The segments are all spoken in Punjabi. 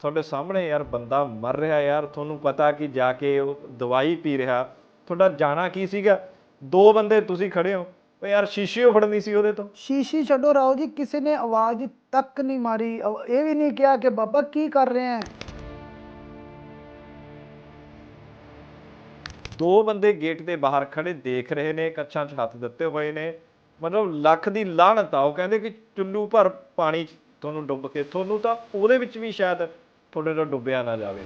ਤੁਹਾਡੇ ਸਾਹਮਣੇ ਯਾਰ ਬੰਦਾ ਮਰ ਰਿਹਾ ਯਾਰ ਤੁਹਾਨੂੰ ਪਤਾ ਕਿ ਜਾ ਕੇ ਉਹ ਦਵਾਈ ਪੀ ਰਿਹਾ। ਤੁਹਾਡਾ ਜਾਣਾ ਕੀ ਸੀਗਾ? ਦੋ ਬੰਦੇ ਤੁਸੀਂ ਖੜੇ ਹੋ। ਓ ਯਾਰ ਸ਼ੀਸ਼ੇ ਫੜਨੀ ਸੀ ਉਹਦੇ ਤੋਂ। ਸ਼ੀਸ਼ੀ ਛੱਡੋ ਰਾਓ ਜੀ ਕਿਸੇ ਨੇ ਆਵਾਜ਼ ਤੱਕ ਨਹੀਂ ਮਾਰੀ। ਇਹ ਵੀ ਨਹੀਂ ਕਿਹਾ ਕਿ ਬਾਬਾ ਕੀ ਕਰ ਰਹੇ ਹੈ। ਦੋ ਬੰਦੇ ਗੇਟ ਦੇ ਬਾਹਰ ਖੜੇ ਦੇਖ ਰਹੇ ਨੇ ਕੱਛਾਂ 'ਚ ਹੱਥ ਦਿੱਤੇ ਹੋਏ ਨੇ। ਮਤਲਬ ਲੱਖ ਦੀ ਲਾਹਨਤ ਆ ਉਹ ਕਹਿੰਦੇ ਕਿ ਚੁੱਲੂ ਭਰ ਪਾਣੀ 'ਚ ਤੁਹਾਨੂੰ ਡੁੱਬ ਕੇ। ਤੁਹਾਨੂੰ ਤਾਂ ਉਹਦੇ ਵਿੱਚ ਵੀ ਸ਼ਾਇਦ ਤੁਹਾਡੇ ਤੋਂ ਡੁੱਬਿਆ ਨਾ ਜਾਵੇ।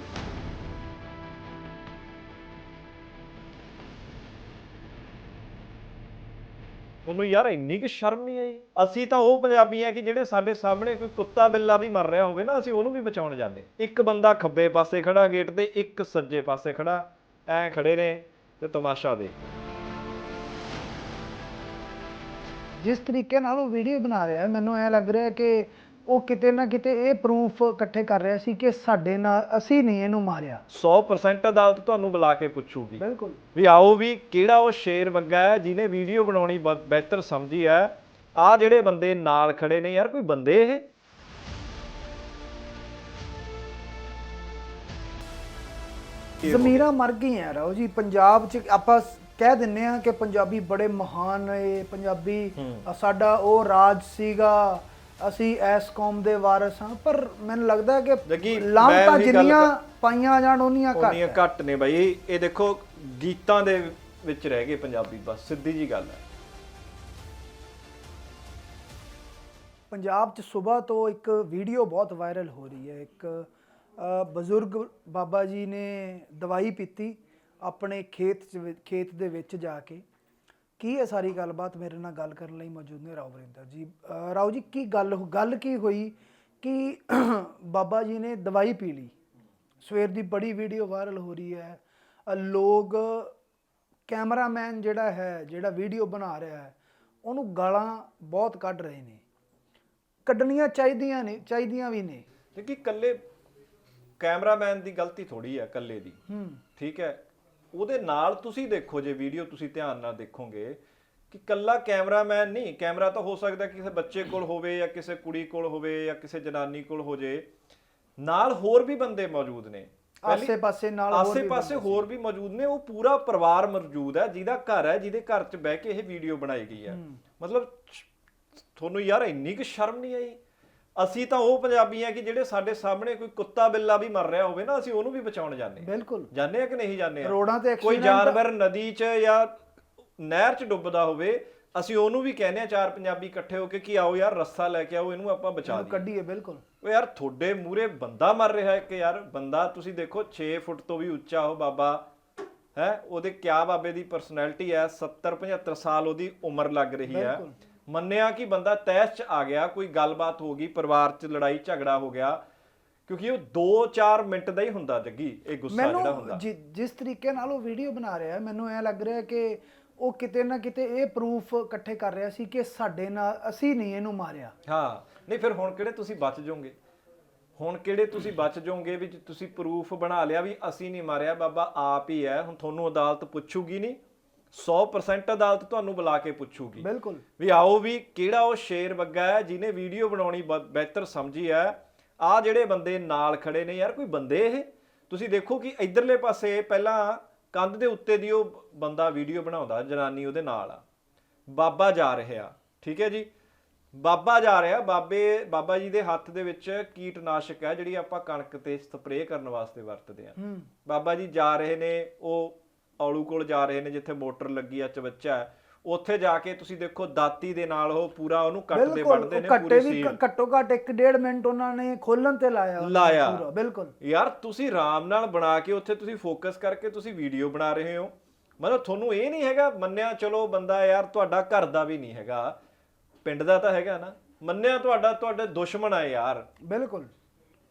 ਉਹਨੂੰ ਯਾਰ ਇੰਨੀ ਕਿ ਸ਼ਰਮ ਨਹੀਂ ਆਈ? ਅਸੀਂ ਤਾਂ ਉਹ ਪੰਜਾਬੀ ਆ ਕਿ ਜਿਹੜੇ ਸਾਡੇ ਸਾਹਮਣੇ ਕੋਈ ਕੁੱਤਾ ਬਿੱਲਾ ਵੀ ਮਰ ਰਿਹਾ ਹੋਵੇ ਨਾ, ਅਸੀਂ ਉਹਨੂੰ ਵੀ ਬਚਾਉਣ ਜਾਂਦੇ। ਇੱਕ ਬੰਦਾ ਖੱਬੇ ਪਾਸੇ ਖੜਾ ਗੇਟ ਤੇ, ਇੱਕ ਸੱਜੇ ਪਾਸੇ ਖੜਾ, ਐ ਖੜੇ ਨੇ ਤੇ ਤਮਾਸ਼ਾ ਦੇ ਜਿਸ ਤਰੀਕੇ ਨਾਲ ਉਹ ਵੀਡੀਓ ਬਣਾ ਰਿਹਾ, ਮੈਨੂੰ ਐ ਲੱਗ ਰਿਹਾ ਕਿ ਉਹ ਕਿਤੇ ਨਾ ਕਿਤੇ ਇਹ ਪ੍ਰੂਫ ਇਕੱਠੇ ਕਰ ਰਿਹਾ ਸੀ ਕਿ ਸਾਡੇ ਨਾਲ ਅਸੀਂ ਨਹੀਂ ਇਹਨੂੰ ਮਾਰਿਆ। 100% ਅਦਾਲਤ ਤੁਹਾਨੂੰ ਬੁਲਾ ਕੇ ਪੁੱਛੂਗੀ। ਬਿਲਕੁਲ। ਵੀ ਆਓ ਵੀ ਕਿਹੜਾ ਉਹ ਸ਼ੇਰ ਵੰਗਾ ਹੈ ਜਿਹਨੇ ਵੀਡੀਓ ਬਣਾਉਣੀ ਬਿਹਤਰ ਸਮਝੀ ਹੈ। ਆ ਜਿਹੜੇ ਬੰਦੇ ਨਾਲ ਖੜੇ ਨੇ ਯਾਰ ਕੋਈ ਬੰਦੇ ਇਹ? ਜ਼ਮੀਰਾਂ ਮਰ ਗਈਆਂ ਰਾਓ ਜੀ। ਪੰਜਾਬ 'ਚ ਆਪਾਂ ਕਹਿ ਦਿੰਨੇ ਆ ਕਿ ਪੰਜਾਬੀ ਬੜੇ ਮਹਾਨ ਨੇ ਪੰਜਾਬੀ ਸਾਡਾ ਉਹ ਰਾਜ ਸੀਗਾ। ਅਸੀਂ ਐਸ ਕੌਮ ਦੇ ਵਾਰਿਸ ਹਾਂ ਪਰ ਮੈਨੂੰ ਲੱਗਦਾ ਹੈ ਜੱਗੀ, ਕਿ ਮੈਂ ਲਾਂਤਾਂ ਉਹੀ ਗੱਲ ਜਿੰਨੀਆਂ ਕਰ- ਪਾਈਆਂ ਜਾਣ ਉਹਨੀਆਂ ਉਹਨੀਆਂ ਘੱਟ ਘੱਟ ਨੇ ਬਾਈ। ਇਹ ਦੇਖੋ ਗੀਤਾਂ ਦੇ ਵਿੱਚ ਰਹਿ ਗਏ ਪੰਜਾਬੀ ਬਸ ਸਿੱਧੀ ਜੀ ਗੱਲ ਹੈ। ਪੰਜਾਬ 'ਚ ਸਵੇਰ ਤੋਂ ਇੱਕ ਵੀਡੀਓ ਬਹੁਤ ਵਾਇਰਲ ਹੋ ਰਹੀ ਹੈ। ਇੱਕ ਅ, ਬਜ਼ੁਰਗ ਬਾਬਾ ਜੀ ਨੇ ਦਵਾਈ ਪੀਤੀ ਆਪਣੇ ਖੇਤ 'ਚ ਵਿ- ਖੇਤ ਦੇ ਵਿੱਚ ਜਾ ਕੇ। ਕੀ ਹੈ ਸਾਰੀ ਗੱਲਬਾਤ ਮੇਰੇ ਨਾਲ ਗੱਲ ਕਰਨ ਲਈ ਮੌਜੂਦ ਨੇ? ਰਾਓ ਵਰਿੰਦਰ ਜੀ ਅ, ਰਾਓ ਜੀ ਕੀ ਗੱਲ ਗੱਲ ਕੀ ਹੋਈ ਕਿ ਬਾਬਾ ਜੀ ਨੇ ਦਵਾਈ ਪੀ ਲਈ? ਸਵੇਰ ਦੀ ਬੜੀ ਵੀਡੀਓ ਵਾਇਰਲ ਹੋ ਰਹੀ ਹੈ। ਲੋਕ ਕੈਮਰਾਮੈਨ ਜਿਹੜਾ ਹੈ ਜਿਹੜਾ ਵੀਡੀਓ ਬਣਾ ਰਿਹਾ ਹੈ ਉਹਨੂੰ ਗਾਲਾਂ ਬਹੁਤ ਕੱਢ ਰਹੇ ਨੇ। ਕੱਢਣੀਆਂ ਚਾਹੀਦੀਆਂ ਨੇ ਚਾਹੀਦੀਆਂ ਵੀ ਨੇ। ਕਿਉਂਕਿ ਕੱਲੇ ਕੈਮਰਾਮੈਨ ਦੀ ਗਲਤੀ ਥੋੜੀ ਹੈ ਕੱਲੇ ਦੀ। ਹੂੰ। ਠੀਕ ਹੈ। ਉਹਦੇ ਨਾਲ ਤੁਸੀਂ ਦੇਖੋ ਜੇ ਵੀਡੀਓ ਤੁਸੀਂ ਧਿਆਨ ਨਾਲ ਦੇਖੋਗੇ ਕਿ ਕੱਲਾ ਕੈਮਰਾਮੈਨ ਨਹੀਂ ਕੈਮਰਾ ਤਾਂ ਹੋ ਸਕਦਾ ਕਿਸੇ ਬੱਚੇ ਕੋਲ ਹੋਵੇ ਜਾਂ ਕਿਸੇ ਕੁੜੀ ਕੋਲ ਹੋਵੇ ਜਾਂ ਕਿਸੇ ਜਨਾਨੀ ਕੋਲ ਹੋ ਜੇ। ਨਾਲ ਹੋਰ ਵੀ ਬੰਦੇ ਮੌਜੂਦ ਨੇ। ਆਸੇ-ਪਾਸੇ ਨਾਲ ਹੋਰ ਆਸੇ-ਪਾਸੇ ਹੋਰ ਵੀ ਮੌਜੂਦ ਨੇ ਉਹ ਪੂਰਾ ਪਰਿਵਾਰ ਮੌਜੂਦ ਹੈ ਜਿਹਦਾ ਘਰ ਹੈ ਜਿਹਦੇ ਘਰ 'ਚ ਬਹਿ ਕੇ ਇਹ ਵੀਡੀਓ ਬਣਾਈ ਗਈ ਹੈ। ਮਤਲਬ ਤੁਹਾਨੂੰ ਯਾਰ ਇੰਨੀ ਕਿ ਸ਼ਰਮ ਨਹੀਂ ਆਈ? ਅਸੀਂ ਤਾਂ ਉਹ ਪੰਜਾਬੀ ਆ ਕਿ ਜਿਹੜੇ ਸਾਡੇ ਸਾਹਮਣੇ ਕੋਈ ਕੁੱਤਾ ਬਿੱਲਾ ਵੀ ਮਰ ਰਿਹਾ ਹੋਵੇ ਨਾ ਅਸੀਂ ਉਹਨੂੰ ਵੀ ਬਚਾਉਣ ਜਾਂਦੇ ਹਾਂ। ਬਿਲਕੁਲ। ਜਾਂਦੇ ਆ ਕਿ ਨਹੀਂ ਜਾਂਦੇ ਆ ਰੋਡਾਂ ਤੇ ਕੋਈ ਜਾਨਵਰ ਨਦੀ 'ਚ ਜਾਂ ਨਹਿਰ 'ਚ ਡੁੱਬਦਾ ਹੋਵੇ ਅਸੀਂ ਉਹਨੂੰ ਵੀ ਕਹਿੰਦੇ ਆ ਚਾਰ ਪੰਜਾਬੀ ਇਕੱਠੇ ਹੋ ਕੇ ਕਿ ਆਓ ਯਾਰ ਰੱਸਾ ਲੈ ਕੇ ਆਓ ਇਹਨੂੰ ਆਪਾਂ ਬਚਾ ਦਈਏ। ਕੱਢੀਏ ਬਿਲਕੁਲ। ਓ ਯਾਰ ਤੁਹਾਡੇ ਮੂਰੇ ਬੰਦਾ ਮਰ ਰਿਹਾ ਹੈ ਕਿ ਯਾਰ ਬੰਦਾ ਤੁਸੀਂ ਦੇਖੋ 6 ਫੁੱਟ ਤੋਂ ਵੀ ਉੱਚਾ ਉਹ ਬਾਬਾ ਹੈ ਉਹਦੇ ਕਿਆ ਬਾਬੇ ਦੀ ਪਰਸਨੈਲਿਟੀ ਹੈ 70 75 ਸਾਲ ਉਹਦੀ ਉਮਰ ਲੱਗ ਰਹੀ ਹੈ। ਬਿਲਕੁਲ। ਮੰਨਿਆ ਕਿ ਬੰਦਾ ਤੈਸ਼ ਚ ਆ ਗਿਆ ਕੋਈ ਗੱਲਬਾਤ ਹੋ ਗਈ ਪਰਿਵਾਰ ਚ ਲੜਾਈ ਝਗੜਾ ਹੋ ਗਿਆ ਕਿਉਂਕਿ ਉਹ 2-4 ਮਿੰਟ ਦਾ ਹੀ ਹੁੰਦਾ ਜੱਗੀ ਇਹ ਗੁੱਸਾ ਜਿਹੜਾ ਹੁੰਦਾ। ਮੈਨੂੰ ਜਿਸ ਤਰੀਕੇ ਨਾਲ ਉਹ ਵੀਡੀਓ ਬਣਾ ਰਿਹਾ ਹੈ ਮੈਨੂੰ ਐ ਲੱਗ ਰਿਹਾ ਕਿ ਉਹ ਕਿਤੇ ਨਾ ਕਿਤੇ ਇਹ ਪ੍ਰੂਫ ਇਕੱਠੇ ਕਰ ਰਿਹਾ ਸੀ ਕਿ ਸਾਡੇ ਨਾਲ ਅਸੀਂ ਨਹੀਂ ਇਹਨੂੰ ਮਾਰਿਆ। ਹਾਂ ਨਹੀਂ ਫਿਰ ਹੁਣ ਕਿਹੜੇ ਤੁਸੀਂ ਬਚ ਜਾਓਗੇ? ਹੁਣ ਕਿਹੜੇ ਤੁਸੀਂ ਬਚ ਜਾਓਗੇ ਵੀ ਤੁਸੀਂ ਪ੍ਰੂਫ ਬਣਾ ਲਿਆ ਵੀ ਅਸੀਂ ਨਹੀਂ ਮਾਰਿਆ ਬਾਬਾ ਆਪ ਹੀ ਹੈ ਹੁਣ ਤੁਹਾਨੂੰ ਅਦਾਲਤ ਪੁੱਛੂਗੀ ਨਹੀਂ 100% ਅਦਾਲਤ ਤੁਹਾਨੂੰ ਬੁਲਾ ਕੇ ਪੁੱਛੂਗੀ। ਬਿਲਕੁਲ। ਵੀ ਆਓ ਵੀ ਕਿਹੜਾ ਉਹ ਸ਼ੇਰ ਵੱਗਾ ਹੈ ਜਿਹਨੇ ਵੀਡੀਓ ਬਣਾਉਣੀ ਬਿਹਤਰ ਸਮਝੀ ਹੈ। ਆ ਜਿਹੜੇ ਬੰਦੇ ਨਾਲ ਖੜੇ ਨੇ ਯਾਰ ਕੋਈ ਬੰਦੇ ਇਹ? ਤੁਸੀਂ ਦੇਖੋ ਕਿ ਇਧਰਲੇ ਪਾਸੇ ਪਹਿਲਾਂ ਕੰਧ ਦੇ ਉੱਤੇ ਦੀ ਉਹ ਬੰਦਾ ਵੀਡੀਓ ਬਣਾਉਂਦਾ ਜਨਾਨੀ ਉਹਦੇ ਨਾਲ ਆ। ਬਾਬਾ ਜਾ ਰਿਹਾ ਠੀਕ ਹੈ ਜੀ? ਬਾਬਾ ਜਾ ਰਿਹਾ ਬਾਬੇ ਬਾਬਾ ਜੀ ਦੇ ਹੱਥ ਦੇ ਵਿੱਚ ਕੀਟਨਾਸ਼ਕ ਹੈ ਜਿਹੜੀ ਆਪਾਂ ਕਣਕ ਤੇ ਸਪਰੇਅ ਕਰਨ ਵਾਸਤੇ ਵਰਤਦੇ ਆ ਹੂੰ। ਬਾਬਾ ਜੀ ਜਾ ਰਹੇ ਨੇ ਉਹ ਔਲੂ ਕੋਲ ਜਾ ਰਹੇ ਨੇ ਜਿੱਥੇ ਮੋਟਰ ਲੱਗੀ ਆ ਚਵੱਚਾ ਹੈ ਉੱਥੇ ਜਾ ਕੇ ਤੁਸੀਂ ਦੇਖੋ ਦਾਤੀ ਦੇ ਨਾਲ ਉਹ ਪੂਰਾ ਉਹਨੂੰ ਕੱਟਦੇ ਬਿਲਕੁਲ ਵੱਢਦੇ ਨੇ ਪੂਰੀ ਵੀ ਸੀਲ। ਘੱਟੋ ਘੱਟ 1.5 ਮਿੰਟ ਉਹਨਾਂ ਨੇ ਖੋਲਣ ਤੇ ਲਾਇਆ ਲਾਇਆ। ਪੂਰਾ ਬਿਲਕੁਲ। ਯਾਰ ਤੁਸੀਂ ਆਰਾਮ ਨਾਲ ਬਣਾ ਕੇ ਉੱਥੇ ਤੁਸੀਂ ਫੋਕਸ ਕਰਕੇ ਤੁਸੀਂ ਵੀਡੀਓ ਬਣਾ ਰਹੇ ਹੋ। ਮਤਲਬ ਤੁਹਾਨੂੰ ਇਹ ਨਹੀਂ ਹੈਗਾ ਮੰਨਿਆ ਚਲੋ ਬੰਦਾ ਯਾਰ ਤੁਹਾਡਾ ਘਰ ਦਾ ਵੀ ਨਹੀਂ ਹੈਗਾ। ਪਿੰਡ ਦਾ ਤਾਂ ਹੈਗਾ ਨਾ। ਮੰਨਿਆ ਤੁਹਾਡਾ ਤੁਹਾਡੇ ਦੁਸ਼ਮਣ ਆ ਯਾਰ। ਬਿਲਕੁਲ।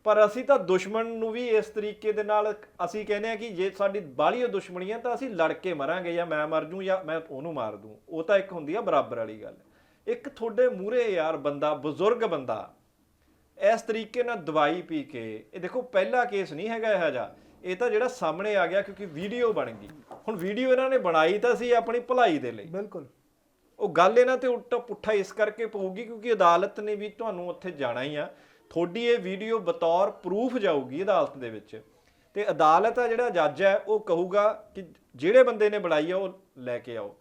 ਪਰ ਅਸੀਂ ਤਾਂ ਦੁਸ਼ਮਣ ਨੂੰ ਵੀ ਇਸ ਤਰੀਕੇ ਦੇ ਨਾਲ ਅਸੀਂ ਕਹਿੰਦੇ ਆ ਕਿ ਜੇ ਸਾਡੀ ਬਾਹਲੀ ਦੁਸ਼ਮਣੀ ਹੈ ਤਾਂ ਅਸੀਂ ਲੜ ਕੇ ਮਰਾਂਗੇ ਜਾਂ ਮੈਂ ਮਰ ਜੂ ਜਾਂ ਮੈਂ ਉਹਨੂੰ ਮਾਰ ਦੂੰ। ਉਹ ਤਾਂ ਇੱਕ ਹੁੰਦੀ ਆ ਬਰਾਬਰ ਵਾਲੀ ਗੱਲ। ਇੱਕ ਤੁਹਾਡੇ ਮੂਹਰੇ ਯਾਰ ਬੰਦਾ ਬਜ਼ੁਰਗ ਬੰਦਾ ਇਸ ਤਰੀਕੇ ਨਾਲ ਦਵਾਈ ਪੀ ਕੇ ਇਹ ਦੇਖੋ ਪਹਿਲਾ ਕੇਸ ਨਹੀਂ ਹੈਗਾ ਇਹ ਜਿਹਾ। ਇਹ ਤਾਂ ਜਿਹੜਾ ਸਾਹਮਣੇ ਆ ਗਿਆ ਕਿਉਂਕਿ ਵੀਡੀਓ ਬਣ ਗਈ। ਹੁਣ ਵੀਡੀਓ ਇਹਨਾਂ ਨੇ ਬਣਾਈ ਤਾਂ ਸੀ ਆਪਣੀ ਭਲਾਈ ਦੇ ਲਈ। ਬਿਲਕੁਲ। ਉਹ ਗੱਲ ਇਹਨਾਂ ਤੇ ਉਲਟਾ ਪੁੱਠਾ ਇਸ ਕਰਕੇ ਪਊਗੀ ਕਿਉਂਕਿ ਅਦਾਲਤ ਨੇ ਵੀ ਤੁਹਾਨੂੰ ਉੱਥੇ ਜਾਣਾ ਹੀ ਆ। ਤੁਹਾਡੀ ਇਹ ਵੀਡੀਓ ਬਤੌਰ ਪ੍ਰੂਫ ਜਾਊਗੀ ਅਦਾਲਤ ਦੇ ਵਿੱਚ ਤੇ ਅਦਾਲਤ ਆ ਜਿਹੜਾ ਜੱਜ ਹੈ ਉਹ ਕਹੂਗਾ ਕਿ ਜਿਹੜੇ ਬੰਦੇ ਨੇ ਬਣਾਈ ਆ ਉਹ ਲੈ ਕੇ ਆਓ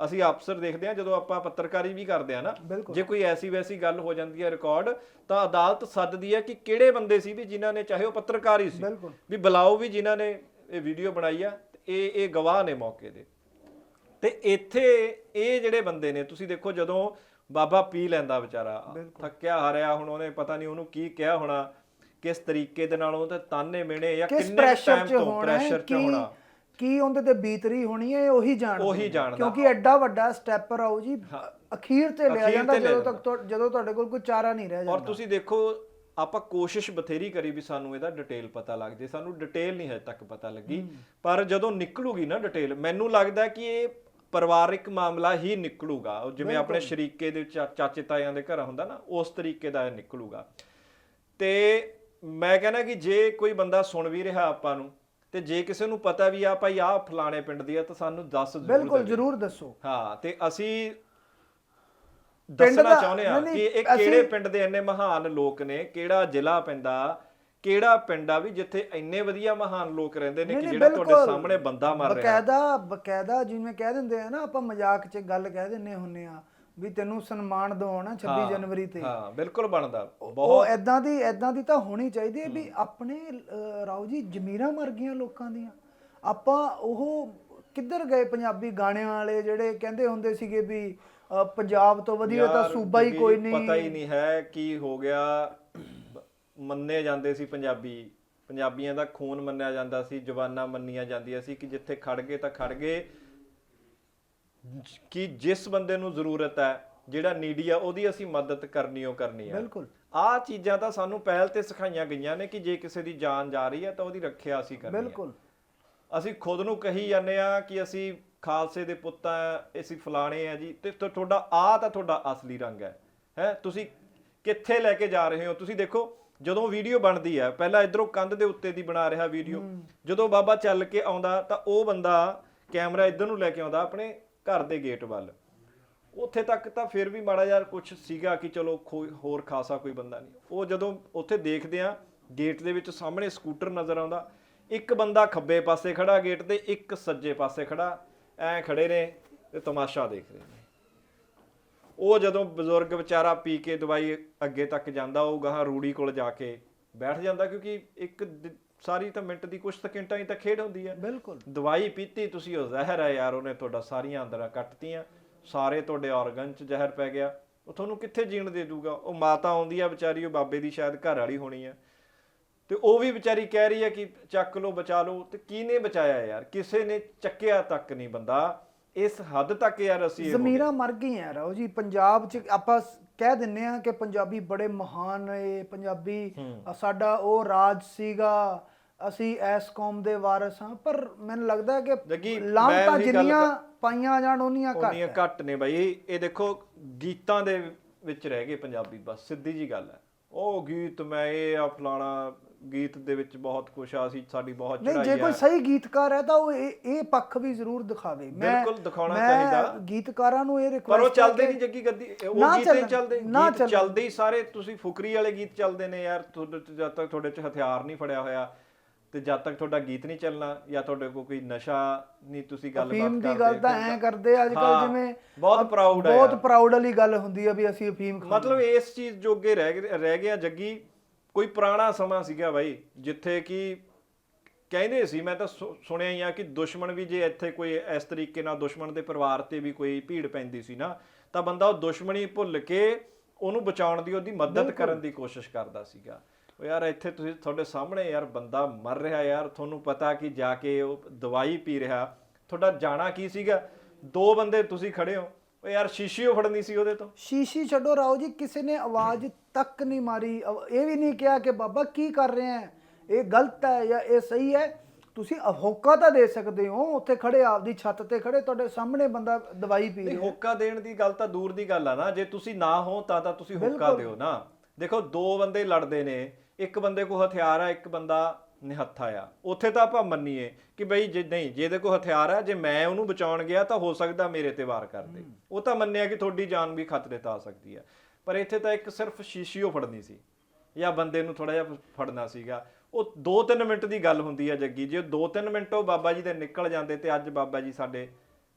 ਅਸੀਂ ਅਫਸਰ ਦੇਖਦੇ ਆ ਜਦੋਂ ਆਪਾਂ ਪੱਤਰਕਾਰੀ ਵੀ ਕਰਦੇ ਆ ਨਾ। ਜੇ ਕੋਈ ਐਸੀ ਵੈਸੀ ਗੱਲ ਹੋ ਜਾਂਦੀ ਹੈ ਰਿਕਾਰਡ ਤਾਂ ਅਦਾਲਤ ਸੱਦਦੀ ਹੈ ਕਿ ਕਿਹੜੇ ਬੰਦੇ ਸੀ ਵੀ ਜਿਨ੍ਹਾਂ ਨੇ ਚਾਹੇ ਉਹ ਪੱਤਰਕਾਰ ਹੀ ਸੀ। ਵੀ ਬੁਲਾਓ ਵੀ ਜਿਨ੍ਹਾਂ ਨੇ ਇਹ ਵੀਡੀਓ ਬਣਾਈ ਆ ਇਹ ਇਹ ਗਵਾਹ ਨੇ ਮੌਕੇ ਦੇ ਤੇ ਇੱਥੇ ਇਹ ਜਿਹੜੇ ਬੰਦੇ ਨੇ ਤੁਸੀਂ ਦੇਖੋ ਜਦੋਂ ਬਾਬਾ ਪੀ ਲੈਂਦਾ ਵਿਚਾਰਾ। ਥੱਕਿਆ ਹਾਰਿਆ ਹੁਣ ਉਹਨੇ ਪਤਾ ਨਹੀਂ ਉਹਨੂੰ ਕੀ ਕਿਹਾ ਹੋਣਾ ਕਿਸ ਤਰੀਕੇ ਦੇ ਨਾਲ ਉਹ ਤੇ ਤਾਨੇ ਮਿਹਣੇ ਜਾਂ ਕਿੰਨੇ ਟਾਈਮ ਤੋਂ ਪ੍ਰੈਸ਼ਰ ਚ ਹੋਣਾ। ਕੀ ਉਹਦੇ ਤੇ ਬੀਤਰੀ ਹੋਣੀ ਹੈ ਉਹੀ ਜਾਣਦਾ। ਉਹੀ ਜਾਣਦਾ। ਕਿਉਂਕਿ ਐਡਾ ਵੱਡਾ ਸਟੈਪ ਰਾਓ ਜੀ ਅਖੀਰ ਤੇ ਲਿਆ ਜਾਂਦਾ ਜਦੋਂ ਤੱਕ ਜਦੋਂ। ਤੁਹਾਡੇ ਕੋਲ ਕੋਈ ਚਾਰਾ ਨਹੀਂ ਰਹਿ ਔਰ ਜਾਂਦਾ। ਤੁਸੀਂ ਦੇਖੋ ਆਪਾਂ ਕੋਸ਼ਿਸ਼ ਬਥੇਰੀ ਕਰੀ ਵੀ ਸਾਨੂੰ ਇਹਦਾ ਡਿਟੇਲ ਪਤਾ ਲੱਗ ਜੇ। ਸਾਨੂੰ ਡਿਟੇਲ ਨਹੀਂ ਹਜੇ ਤੱਕ ਪਤਾ ਲੱਗੀ। ਪਰ ਜਦੋਂ ਨਿਕਲੂਗੀ ਨਾ ਡਿਟੇਲ ਮੈਨੂੰ ਲੱਗਦਾ ਕਿ ਇਹ ਪਰਿਵਾਰਿਕ ਮਾਮਲਾ ਹੀ ਨਿਕਲੂਗਾ। ਜਿਵੇਂ ਆਪਣੇ ਸ਼ਰੀਕੇ ਦੇ ਚਾਚੇ ਤਾਇਆਂ ਦੇ ਘਰ ਹੁੰਦਾ ਨਾ ਉਸ ਤਰੀਕੇ ਦਾ ਨਿਕਲੂਗਾ। ਤੇ ਮੈਂ ਕਹਿੰਦਾ ਕਿ ਜੇ ਕੋਈ ਬੰਦਾ ਸੁਣ ਵੀ ਰਿਹਾ ਆਪਾਂ ਨੂੰ ਤੇ ਜੇ ਕਿਸੇ ਨੂੰ ਪਤਾ ਵੀ ਆ ਭਾਈ ਆ ਫਲਾਣੇ ਪਿੰਡ ਦੀ ਆ ਤਾਂ ਸਾਨੂੰ ਦੱਸ ਜ਼ਰੂਰ ਬਿਲਕੁਲ। ਜ਼ਰੂਰ ਦੱਸੋ। ਹਾਂ ਤੇ ਅਸੀਂ ਦੱਸਣਾ ਚਾਹੁੰਦੇ ਆ ਕਿ ਇਹ ਕਿਹੜੇ ਪਿੰਡ ਦੇ ਇੰਨੇ ਮਹਾਨ ਲੋਕ ਨੇ ਕਿਹੜਾ ਜ਼ਿਲ੍ਹਾ ਪੈਂਦਾ ਕਿਹੜਾ ਪਿੰਡ ਆ ਵੀ ਜਿੱਥੇ ਇੰਨੇ ਵਧੀਆ ਮਹਾਨ ਲੋਕ ਰਹਿੰਦੇ ਨੇ ਕਿ ਜਿਹੜਾ। ਤੁਹਾਡੇ ਸਾਹਮਣੇ ਬੰਦਾ ਮਰ ਰਿਹਾ। ਬਕਾਇਦਾ ਬਕਾਇਦਾ ਜਿਵੇਂ ਕਹਿ ਦਿੰਦੇ ਆ ਨਾ ਆਪਾਂ ਮਜ਼ਾਕ 'ਚ ਗੱਲ ਕਹਿ ਦਿੰਨੇ ਹੁੰਨੇ ਆ ਵੀ ਤੈਨੂੰ ਸਨਮਾਨ ਦਿਵਾਉਣਾ 26 ਜਨਵਰੀ ਤੇ। ਹਾਂ ਬਿਲਕੁਲ ਬਣਦਾ। ਉਹ ਬਹੁਤ ਐਦਾਂ ਦੀ ਐਦਾਂ ਦੀ ਤਾਂ ਹੋਣੀ ਚਾਹੀਦੀ ਹੈ ਵੀ ਆਪਣੇ ਰਾਓ ਜੀ ਜ਼ਮੀਰਾਂ ਮਰ ਗਈਆਂ ਲੋਕਾਂ ਦੀਆਂ। ਆਪਾਂ ਉਹ ਕਿੱਧਰ ਗਏ ਪੰਜਾਬੀ ਗਾਣਿਆਂ ਵਾਲੇ ਜਿਹੜੇ ਕਹਿੰਦੇ ਹੁੰਦੇ ਸੀਗੇ ਵੀ ਪੰਜਾਬ ਤੋਂ ਵਧੀਆ ਤਾਂ ਸੂਬਾ ਹੀ ਕੋਈ ਨਹੀਂ। ਪਤਾ ਹੀ ਨਹੀਂ ਹੈ ਕੀ ਹੋ ਗਿਆ ਮੰਨੇ ਜਾਂਦੇ ਸੀ ਪੰਜਾਬੀ ਪੰਜਾਬੀਆਂ ਦਾ ਖੂਨ ਮੰਨਿਆ ਜਾਂਦਾ ਸੀ ਜਵਾਨਾਂ ਮੰਨੀਆਂ ਜਾਂਦੀਆਂ ਸੀ ਕਿ ਜਿੱਥੇ ਖੜ ਗਏ ਤਾਂ ਖੜ ਗਏ। ਕਿ ਜਿਸ ਬੰਦੇ ਨੂੰ ਜ਼ਰੂਰਤ ਹੈ ਜਿਹੜਾ ਨੀਡੀ ਆ ਉਹਦੀ ਅਸੀਂ ਮਦਦ ਕਰਨੀ ਓ ਕਰਨੀ ਆ। ਬਿਲਕੁਲ। ਆਹ ਚੀਜ਼ਾਂ ਤਾਂ ਸਾਨੂੰ ਪਹਿਲ ਤੇ ਸਿਖਾਈਆਂ ਗਈਆਂ ਨੇ ਕਿ ਜੇ ਕਿਸੇ ਦੀ ਜਾਨ ਜਾ ਰਹੀ ਹੈ ਤਾਂ ਉਹਦੀ ਰੱਖਿਆ ਅਸੀਂ ਕਰਨੀ ਬਿਲਕੁਲ। ਅਸੀਂ ਖੁਦ ਨੂੰ ਕਹੀ ਜਾਂਦੇ ਆ ਕਿ ਅਸੀਂ ਖਾਲਸੇ ਦੇ ਪੁੱਤ ਆ ਅਸੀਂ ਫਲਾਣੇ ਆ ਜੀ ਤੁ- ਤੁਹਾਡਾ ਆ ਤਾਂ ਤੁਹਾਡਾ ਅਸਲੀ ਰੰਗ ਹੈ। ਹੈ ਤੁਸੀਂ ਕਿੱਥੇ ਲੈ ਕੇ ਜਾ ਰਹੇ ਹੋ? ਤੁਸੀਂ ਦੇਖੋ ਜਦੋਂ ਵੀਡੀਓ ਬਣਦੀ ਹੈ ਪਹਿਲਾਂ ਇਧਰੋਂ ਕੰਧ ਦੇ ਉੱਤੇ ਦੀ ਬਣਾ ਰਿਹਾ ਵੀਡੀਓ। ਜਦੋਂ ਬਾਬਾ ਚੱਲ ਕੇ ਆਉਂਦਾ ਤਾਂ ਉਹ ਬੰਦਾ ਕੈਮਰਾ ਇਧਰ ਨੂੰ ਲੈ ਕੇ ਆਉਂਦਾ ਆਪਣੇ ਘਰ ਦੇ ਗੇਟ ਵੱਲ। ਉੱਥੇ ਤੱਕ ਤਾਂ ਫਿਰ ਵੀ ਮਾੜਾ ਯਾਰ ਕੁਝ ਸੀਗਾ ਕਿ ਚਲੋ ਹੋਰ ਖਾਸਾ ਕੋਈ ਬੰਦਾ ਨਹੀਂ। ਉਹ ਜਦੋਂ ਉੱਥੇ ਦੇਖਦੇ ਆ ਗੇਟ ਦੇ ਵਿੱਚ ਸਾਹਮਣੇ ਸਕੂਟਰ ਨਜ਼ਰ ਆਉਂਦਾ। ਇੱਕ ਬੰਦਾ ਖੱਬੇ ਪਾਸੇ ਖੜਾ ਗੇਟ ਤੇ ਇੱਕ ਸੱਜੇ ਪਾਸੇ ਖੜਾ। ਐ ਖੜੇ ਨੇ ਤੇ ਤਮਾਸ਼ਾ ਦੇਖ ਰਹੇ ਨੇ। ਉਹ ਜਦੋਂ ਬਜ਼ੁਰਗ ਵਿਚਾਰਾ ਪੀ ਕੇ ਦਵਾਈ ਅੱਗੇ ਤੱਕ ਜਾਂਦਾ ਉਹ ਗਾਹਾਂ ਰੂੜੀ ਕੋਲ ਜਾ ਕੇ ਬੈਠ ਜਾਂਦਾ ਕਿਉਂਕਿ ਇੱਕ ਸਾਰੀ ਤਾਂ ਮਿੰਟ ਦੀ ਕੁਝ ਸਕਿੰਟਾਂ ਹੀ ਤਾਂ ਖੇਡ ਹੁੰਦੀ ਹੈ। ਬਿਲਕੁਲ। ਦਵਾਈ ਪੀਤੀ ਤੁਸੀਂ ਉਹ ਜ਼ਹਿਰ ਹੈ ਯਾਰ ਉਹਨੇ ਤੁਹਾਡਾ ਸਾਰੀਆਂ ਅੰਦਰਾਂ ਕੱਟਤੀਆਂ ਸਾਰੇ ਤੁਹਾਡੇ ਆਰਗਨ 'ਚ ਜ਼ਹਿਰ ਪੈ ਗਿਆ ਉਹ ਤੁਹਾਨੂੰ ਕਿੱਥੇ ਜੀਣ ਦੇ ਦੂਗਾ ਉਹ ਮਾਤਾ ਆਉਂਦੀ ਆ ਵਿਚਾਰੀ ਉਹ ਬਾਬੇ ਦੀ ਸ਼ਾਇਦ ਘਰ ਵਾਲੀ ਹੋਣੀ ਆ। ਤੇ ਉਹ ਵੀ ਵਿਚਾਰੀ ਕਹਿ ਰਹੀ ਹੈ ਕਿ ਚੱਕ ਲਓ ਬਚਾ ਲਓ ਤੇ ਕਿਹਨੇ ਬਚਾਇਆ ਯਾਰ? ਕਿਸੇ ਨੇ ਚੱਕਿਆ ਤੱਕ ਨਹੀਂ ਬੰਦਾ। ਇਸ ਹੱਦ ਤੱਕ ਯਾਰ ਅਸੀਂ ਇਹ ਹੋ। ਜ਼ਮੀਰਾਂ ਮਰ ਗਈਆਂ ਰਾਓ ਜੀ ਪੰਜਾਬ 'ਚ ਆਪਾਂ ਸ- ਕਹਿ ਦਿੰਨੇ ਆ ਕਿ ਪੰਜਾਬੀ ਬੜੇ ਮਹਾਨ ਨੇ ਪੰਜਾਬੀ ਅ, ਸਾਡਾ ਉਹ ਰਾਜ ਸੀਗਾ ਅਸੀਂ ਐਸ ਕੌਮ ਦੇ ਵਾਰਿਸ ਹਾਂ ਪਰ ਮੈਨੂੰ ਲੱਗਦਾ ਕਿ ਜੱਗੀ, ਮੈਂ ਲਾਂਤਾਂ ਉਹੀ ਗੱਲ ਜਿੰਨੀਆਂ ਪਾਈਆਂ ਜਾਣ ਉਹਨੀਆਂ ਘੱਟ ਉਨੀਆਂ ਹੈ। ਘੱਟ ਨੇ ਬਾਈ ਇਹ ਦੇਖੋ ਗੀਤਾਂ ਦੇ ਵਿੱਚ ਰਹਿ ਗਏ ਪੰਜਾਬੀ ਬਸ ਸਿੱਧੀ ਜੀ ਗੱਲ ਹੈ ਉਹ ਗੀਤ ਮੈਂ ਇਹ ਆ ਫਲਾਣਾ ਗੀਤ ਦੇ ਵਿੱਚ ਬਹੁਤ ਕੁਛ ਆ ਸੀ ਸਾਡੀ ਬਹੁਤ ਨਹੀਂ ਚੜਾਈ ਜੇ ਕੋਈ ਸਹੀ ਗੀਤਕਾਰ ਹੈ ਤਾਂ ਉਹ ਇਹ ਇਹ ਪੱਖ ਵੀ ਜ਼ਰੂਰ ਦਿਖਾਵੇ ਮੈਂ ਬਿਲਕੁਲ ਦਿਖਾਉਣਾ ਮੈਂ ਚਾਹੀਦਾ। ਗੀਤਕਾਰਾਂ ਨੂੰ ਇਹ ਪਰ ਉਹ ਰਿਕੁਐਸਟ ਚੱਲਦੇ ਨਹੀਂ ਜੱਗੀ ਗੱਦੀ ਉਹ ਗੀਤ ਨਹੀਂ ਚੱਲਣ, ਚੱਲਦੇ ਗੀਤ। ਚੱਲਦੇ ਹੀ ਸਾਰੇ ਤੁਸੀਂ ਫੁਕਰੀ ਵਾਲੇ ਗੀਤ ਚੱਲਦੇ ਨੇ ਯਾਰ ਤੁਹਾਡੇ ਜਦ ਤੱਕ ਤੁਹਾਡੇ ਚ ਹਥਿਆਰ ਨਹੀਂ ਫੜਿਆ ਹੋਇਆ ਤੇ ਜਦ ਤੱਕ ਤੁਹਾਡਾ ਗੀਤ ਨਹੀਂ ਚੱਲਣਾ ਜਾਂ ਤੁਹਾਡੇ ਕੋਲ ਕੋਈ ਨਸ਼ਾ ਨਹੀਂ ਤੁਸੀਂ ਗੱਲਬਾਤ ਅਫੀਮ ਕਰਦੇ ਦੀ ਗੱਲ ਤਾਂ ਐ ਕਰਦੇ ਅੱਜ ਕੱਲ ਹਾਂ, ਜਿਵੇਂ ਬਹੁਤ ਪ੍ਰਾਊਡ ਹੈ ਬਹੁਤ। ਪ੍ਰਾਊਡ ਵਾਲੀ ਗੱਲ ਹੁੰਦੀ ਆ ਵੀ ਅਸੀਂ ਅਫੀਮ ਮਤਲਬ ਇਸ ਚੀਜ਼ ਜੋਗੇ ਰਹਿ ਗਏ- ਰਹਿ ਗਿਆ ਜੱਗੀ ਕੋਈ ਪੁਰਾਣਾ ਸਮਾਂ ਸੀਗਾ ਬਾਈ ਜਿੱਥੇ ਕਿ ਕਹਿੰਦੇ ਸੀ ਮੈਂ ਤਾਂ ਸੁਣਿਆ ਹੀ ਆ ਕਿ ਦੁਸ਼ਮਣ ਵੀ ਜੇ ਇੱਥੇ ਕੋਈ ਇਸ ਤਰੀਕੇ ਨਾਲ ਦੁਸ਼ਮਣ ਦੇ ਪਰਿਵਾਰ ਤੇ ਵੀ ਕੋਈ ਭੀੜ ਪੈਂਦੀ ਸੀ ਨਾ ਤਾਂ ਬੰਦਾ ਉਹ ਦੁਸ਼ਮਣੀ ਭੁੱਲ ਕੇ ਉਹਨੂੰ ਬਚਾਉਣ ਦੀ ਉਹਦੀ ਮਦਦ ਕਰਨ ਦੀ ਕੋਸ਼ਿਸ਼ ਕਰਦਾ ਸੀਗਾ। ਉਹ ਯਾਰ ਇੱਥੇ ਤੁਸੀਂ ਤੁਹਾਡੇ ਸਾਹਮਣੇ ਯਾਰ ਬੰਦਾ ਮਰ ਰਿਹਾ ਯਾਰ ਤੁਹਾਨੂੰ ਪਤਾ ਕਿ ਜਾ ਕੇ ਉਹ ਦਵਾਈ ਪੀ ਰਿਹਾ ਤੁਹਾਡਾ ਜਾਣਾ ਕੀ ਸੀਗਾ? ਦੋ ਬੰਦੇ ਤੁਸੀਂ ਖੜੇ ਹੋ ਉਹ ਯਾਰ ਸ਼ੀਸ਼ੀ ਓ ਫੜਨੀ ਸੀ ਉਹਦੇ ਤੋਂ। ਸ਼ੀਸ਼ੀ ਛੱਡੋ ਰਾਓ ਜੀ ਕਿਸੇ ਨੇ ਆਵਾਜ਼ ਤੱਕ ਨਹੀਂ ਮਾਰੀ। ਇਹ ਵੀ ਨਹੀਂ ਕਿਹਾ ਕਿ ਬਾਬਾ ਕੀ ਕਰ ਰਹੇ ਹੈ? ਇਹ ਗਲਤ ਹੈ ਜਾਂ ਇਹ ਸਹੀ ਹੈ? ਤੁਸੀਂ ਹੋਕਾ ਤਾਂ ਦੇ ਸਕਦੇ ਹੋ। ਉੱਥੇ ਖੜੇ ਆਪਦੀ ਛੱਤ ਤੇ ਖੜੇ ਤੁਹਾਡੇ ਸਾਹਮਣੇ ਬੰਦਾ ਦਵਾਈ ਪੀ ਰਿਹਾ। ਹੋਕਾ ਦੇਣ ਦੀ ਗੱਲ ਤਾਂ ਦੂਰ ਦੀ ਗੱਲ ਆ ਨਾ। ਜੇ ਤੁਸੀਂ ਨਾ ਹੋ ਤਾਂ ਤਾਂ ਤੁਸੀਂ ਹੋਕਾ। ਦਿਓ ਨਾ। ਦੇਖੋ ਦੋ ਬੰਦੇ ਲੜਦੇ ਨੇ। ਇੱਕ ਬੰਦੇ ਕੋਲ ਹਥਿਆਰ ਆ ਇੱਕ ਬੰਦਾ ਨਿਹੱਥਾ ਆ। ਉੱਥੇ ਤਾਂ ਆਪਾਂ ਮੰਨੀਏ ਕਿ ਬਈ ਜੇ ਨਹੀਂ ਜੇ ਇਹਦੇ ਕੋਲ ਹਥਿਆਰ ਆ ਜੇ ਮੈਂ ਉਹਨੂੰ ਬਚਾਉਣ ਗਿਆ ਤਾਂ ਹੋ ਸਕਦਾ ਮੇਰੇ ਤੇ ਵਾਰ ਕਰ ਦੇ। ਉਹ ਤਾਂ ਮੰਨਿਆ ਕਿ ਤੁਹਾਡੀ ਜਾਨ ਵੀ ਖਤਰੇ ਤਾਂ ਆ ਸਕਦੀ ਆ। ਪਰ ਇੱਥੇ ਤਾਂ ਇੱਕ ਸਿਰਫ ਸ਼ੀਸ਼ੀ ਉਹ ਫੜਨੀ ਸੀ, ਜਾਂ ਬੰਦੇ ਨੂੰ ਥੋੜਾ ਜਿਹਾ ਫੜਨਾ ਸੀਗਾ। ਉਹ 2-3 ਮਿੰਟ ਦੀ ਗੱਲ ਹੁੰਦੀ ਹੈ ਜੱਗੀ, ਜੇ 2-3 ਮਿੰਟ ਉਹ ਬਾਬਾ ਜੀ ਦੇ ਨਿਕਲ ਜਾਂਦੇ ਤੇ ਅੱਜ ਬਾਬਾ ਜੀ ਸਾਡੇ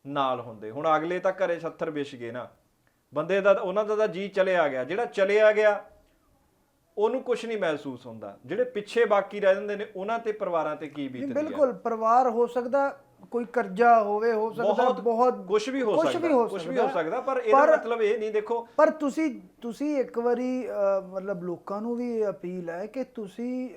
ਨਾਲ ਹੁੰਦੇ। ਹੁਣ ਅਗਲੇ ਤਾਂ ਘਰੇ 70 ਵਿਛ ਗਏ ਨਾ। ਬੰਦੇ ਦਾ, ਉਹਨਾਂ ਦਾ ਤਾਂ ਜੀ ਚਲਿਆ ਗਿਆ। ਜਿਹੜਾ ਚਲਿਆ ਗਿਆ, ਉਹਨੂੰ ਕੁਝ ਨਹੀਂ ਮਹਿਸੂਸ ਹੁੰਦਾ। ਜਿਹੜੇ ਪਿੱਛੇ ਬਾਕੀ ਰਹਿ ਜਾਂਦੇ ਨੇ, ਉਹਨਾਂ ਤੇ ਪਰਿਵਾਰਾਂ ਤੇ ਕੀ ਨਹੀਂ ਬੀਤਦੀ ਹੈ ਬਿਲਕੁਲ, ਪਰਿਵਾਰ ਹੋ ਸਕਦਾ ਕੋਈ ਕਰਜ਼ਾ ਹੋਵੇ ਹੋ ਸਕਦਾ ਬਹੁਤ ਕੁਝ ਵੀ ਹੋ ਸਕਦਾ ਵੀ ਹੋ ਕੁਝ ਵੀ ਹੋ ਸਕਦਾ। ਪਰ ਇਹਦਾ ਮਤਲਬ ਇਹ ਨਹੀਂ ਦੇਖੋ ਪਰ ਤੁਸੀਂ ਤੁਸੀਂ ਇੱਕ ਵਾਰੀ ਮਤਲਬ ਲੋਕਾਂ ਨੂੰ ਵੀ ਅਪੀਲ ਹੈ ਕਿ ਤੁਸੀਂ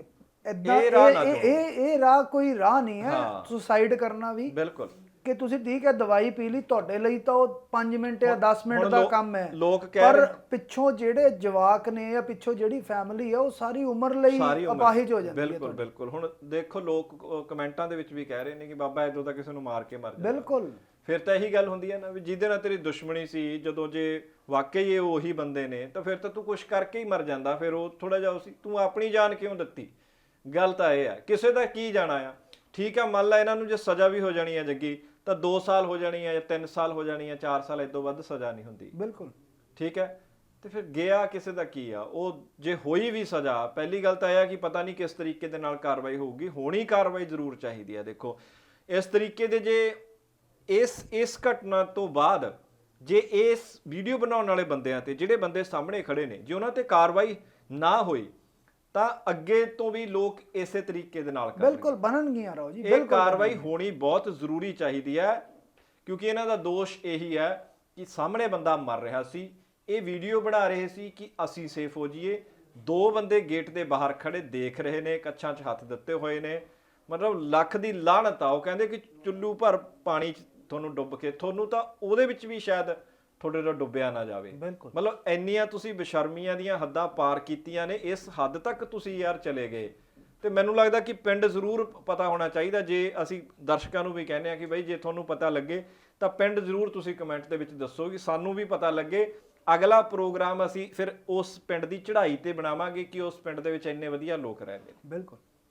ਇਦਾਂ ਇਹ ਇਹ ਰਾਹ ਕੋਈ ਰਾਹ ਨਹੀਂ ਹਾਂ। ਸੁਸਾਈਡ ਕਰਨਾ ਵੀ ਬਿਲਕੁਲ ਕਿ ਤੁਸੀਂ ਠੀਕ ਹੈ ਦਵਾਈ ਪੀ ਲਈ ਤੁਹਾਡੇ ਲਈ ਤਾਂ ਉਹ 5 ਮਿੰਟ ਜਾਂ 10 ਮਿੰਟ ਦਾ ਕੰਮ ਹੈ। ਲੋਕ ਕਹਿ ਪਰ ਪਿੱਛੋਂ ਜਿਹੜੇ ਜਵਾਕ ਨੇ ਜਾਂ ਪਿੱਛੋਂ ਜਿਹੜੀ ਫੈਮਿਲੀ ਹੈ ਉਹ ਸਾਰੀ ਉਮਰ ਲਈ ਅਪਾਹਿਜ ਹੋ ਜਾਂਦੀ ਹੈ ਬਿਲਕੁਲ ਬਿਲਕੁਲ। ਹੁਣ ਦੇਖੋ ਲੋਕ ਕਮੈਂਟਾਂ ਦੇ ਵਿੱਚ ਵੀ ਕਹਿ ਰਹੇ ਨੇ ਕਿ ਬਾਬਾ ਇਦੋਂ ਤਾਂ ਕਿਸੇ ਨੂੰ ਮਾਰ ਕੇ ਮਰ ਜਾਂਦਾ ਬਿਲਕੁਲ। ਫਿਰ ਤਾਂ ਇਹੀ ਗੱਲ ਹੁੰਦੀ ਹੈ ਨਾ ਵੀ ਜਿਹਦੇ ਨਾਲ ਤੇਰੀ ਦੁਸ਼ਮਣੀ ਸੀ ਜਦੋਂ ਜੇ ਵਾਕਈ ਇਹ ਉਹੀ ਬੰਦੇ ਨੇ ਤਾਂ ਫਿਰ ਤਾਂ ਤੂੰ ਕੁਛ ਕਰਕੇ ਹੀ ਮਰ ਜਾਂਦਾ। ਫਿਰ ਉਹ ਥੋੜਾ ਜਿਹਾ ਸੀ ਤੂੰ ਆਪਣੀ ਜਾਨ ਕਿਉਂ ਦਿੱਤੀ? ਗੱਲ ਤਾਂ ਇਹ ਹੈ। ਕਿਸੇ ਦਾ ਕੀ ਜਾਣਾ ਆ? ਠੀਕ ਆ ਮੰਨ ਲਾ ਇਹਨਾਂ ਨੂੰ ਜੇ ਸਜ਼ਾ ਵੀ ਹੋ ਜਾਣੀ ਹੈ ਜੱਗੀ ਤਾਂ 2 ਸਾਲ ਹੋ ਜਾਣੀ ਹੈ ਜਾਂ 3 ਸਾਲ ਹੋ ਜਾਣੀ ਹੈ 4 ਸਾਲ ਤੋਂ ਵੱਧ ਸਜ਼ਾ ਨਹੀਂ ਹੁੰਦੀ। ਬਿਲਕੁਲ। ਠੀਕ ਹੈ? ਤੇ ਫਿਰ ਗਿਆ ਕਿਸੇ ਦਾ ਕੀ ਆ? ਉਹ ਜੇ ਹੋਈ ਵੀ ਸਜ਼ਾ ਪਹਿਲੀ ਗੱਲ ਤਾਂ ਇਹ ਆ ਕਿ ਪਤਾ ਨਹੀਂ ਕਿਸ ਤਰੀਕੇ ਦੇ ਨਾਲ ਕਾਰਵਾਈ ਹੋਊਗੀ। ਹੋਣੀ ਕਾਰਵਾਈ ਜ਼ਰੂਰ ਚਾਹੀਦੀ ਹੈ ਦੇਖੋ। ਇਸ ਤਰੀਕੇ ਦੇ ਜੇ ਇਸ ਇਸ ਘਟਨਾ ਤੋਂ ਬਾਅਦ ਜੇ ਇਸ ਵੀਡੀਓ ਬਣਾਉਣ ਵਾਲੇ ਬੰਦਿਆਂ ਤੇ ਜਿਹੜੇ ਬੰਦੇ ਸਾਹਮਣੇ ਖੜੇ ਨੇ ਜੇ ਉਹਨਾਂ ਤੇ ਕਾਰਵਾਈ ਨਾ ਹੋਈ ਤਾਂ ਅੱਗੇ ਤੋਂ ਵੀ ਲੋਕ ਇਸੇ ਤਰੀਕੇ ਦੇ ਨਾਲ ਕਰਨਗੇ। ਬਿਲਕੁਲ ਬਣਨਗੀਆਂ ਰਹੋ ਜੀ ਇਹ ਕਾਰਵਾਈ ਹੋਣੀ ਬਹੁਤ ਜ਼ਰੂਰੀ ਚਾਹੀਦੀ ਹੈ ਕਿਉਂਕਿ ਇਹਨਾਂ ਦਾ ਦੋਸ਼ ਇਹੀ ਹੈ ਕਿ ਸਾਹਮਣੇ ਬੰਦਾ ਮਰ ਰਿਹਾ ਸੀ ਇਹ ਵੀਡੀਓ ਬਣਾ ਰਹੇ ਸੀ ਕਿ ਅਸੀਂ ਸੇਫ ਹੋ ਜਾਈਏ। ਦੋ ਬੰਦੇ ਗੇਟ ਦੇ ਬਾਹਰ ਖੜੇ ਦੇਖ ਰਹੇ ਨੇ ਕੱਛਾਂ 'ਚ ਹੱਥ ਦਿੱਤੇ ਹੋਏ ਨੇ। ਮਤਲਬ ਲੱਖ ਦੀ ਲਾਹਨਤ ਆ ਉਹ ਕਹਿੰਦੇ ਕਿ ਚੁੱਲੂ ਭਰ ਪਾਣੀ 'ਚ ਤੁਹਾਨੂੰ ਡੁੱਬ ਕੇ ਤੁਹਾਨੂੰ ਤਾਂ ਉਹਦੇ ਵਿੱਚ ਵੀ ਸ਼ਾਇਦ ਤੁਹਾਡੇ ਤੋਂ ਡੁੱਬਿਆ ਨਾ ਜਾਵੇ। ਬਿਲਕੁਲ। ਮਤਲਬ ਇੰਨੀਆਂ ਤੁਸੀਂ ਬੇਸ਼ਰਮੀਆਂ ਦੀਆਂ ਹੱਦਾਂ ਪਾਰ ਕੀਤੀਆਂ ਨੇ ਇਸ ਹੱਦ ਤੱਕ ਤੁਸੀਂ ਯਾਰ ਚਲੇ ਗਏ। ਤੇ ਮੈਨੂੰ ਲੱਗਦਾ ਕਿ ਪਿੰਡ ਜ਼ਰੂਰ ਪਤਾ ਹੋਣਾ ਚਾਹੀਦਾ ਜੇ ਅਸੀਂ ਦਰਸ਼ਕਾਂ ਨੂੰ ਵੀ ਕਹਿੰਦੇ ਆ ਕਿ ਬਈ ਜੇ ਤੁਹਾਨੂੰ ਪਤਾ ਲੱਗੇ ਤਾਂ ਪਿੰਡ ਜ਼ਰੂਰ ਤੁਸੀਂ ਕਮੈਂਟ ਦੇ ਵਿੱਚ ਦੱਸੋ ਕਿ ਸਾਨੂੰ ਵੀ ਪਤਾ ਲੱਗੇ। ਅਗਲਾ ਪ੍ਰੋਗਰਾਮ ਅਸੀਂ ਫਿਰ ਉਸ ਪਿੰਡ ਦੀ ਚੜ੍ਹਾਈ ਤੇ ਬਣਾਵਾਂਗੇ ਕਿ ਉਸ ਪਿੰਡ ਦੇ ਵਿੱਚ ਇੰਨੇ ਵਧੀਆ ਲੋਕ ਰਹਿੰਦੇ ਨੇ। ਬਿਲਕੁਲ।